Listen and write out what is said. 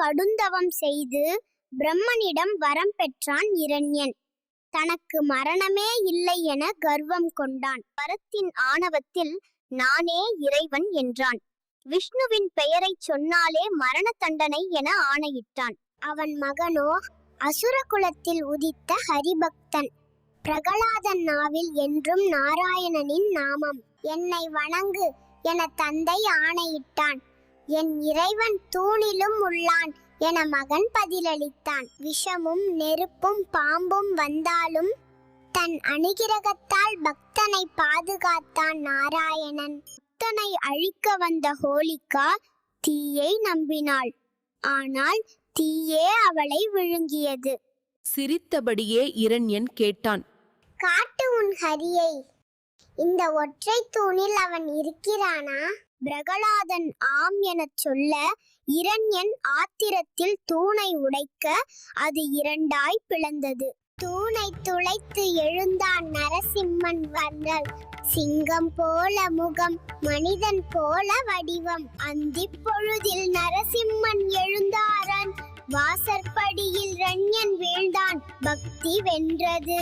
கடுந்தவம் செய்து பிரம்மனிடம் வரம் பெற்றான் இரண்யன். தனக்கு மரணமே இல்லை என கர்வம் கொண்டான். வரத்தின் ஆணவத்தில் நானே இறைவன் என்றான். விஷ்ணுவின் பெயரைச் சொன்னாலே மரண தண்டனை என ஆணையிட்டான். அவன் மகனோ அசுர குலத்தில் உதித்த ஹரிபக்தன். பிரகலாதன் நாவில் என்றும் நாராயணனின் நாமம். என்னை வணங்கு என தந்தை ஆணையிட்டான். என் இறைவன் தூணிலும் உள்ளான் என மகன் பதிலளித்தான். விஷமும் நெருப்பும் பாம்பும் வந்தாலும் தன் அனுகிரகத்தால் பக்தனை பாதுகாத்தான் நாராயணன். பக்தனை அழிக்க வந்த ஹோலிகா தீயை நம்பினாள். ஆனால் தீயே அவளை விழுங்கியது. சிரித்தபடியே இரண்யன் கேட்டான். காட்டு உன் ஹரியை இந்த ஒற்றை தூணில் அவன் இருக்கிறானா? பிரகலாதன் ஆம் எனச் சொல்ல இரண்யன் ஆத்திரத்தில் தூணை உடைக்க அது இரண்டாய் பிளந்தது. தூணை துளைத்து எழுந்தான் நரசிம்மன் வந்தல் சிங்கம் போல முகம் மனிதன் போல வடிவம். அந்திப் பொழுதில் நரசிம்மன் எழுந்தாரன். வாசற்படியில் ரண்யன் வீழ்ந்தான். பக்தி வென்றது.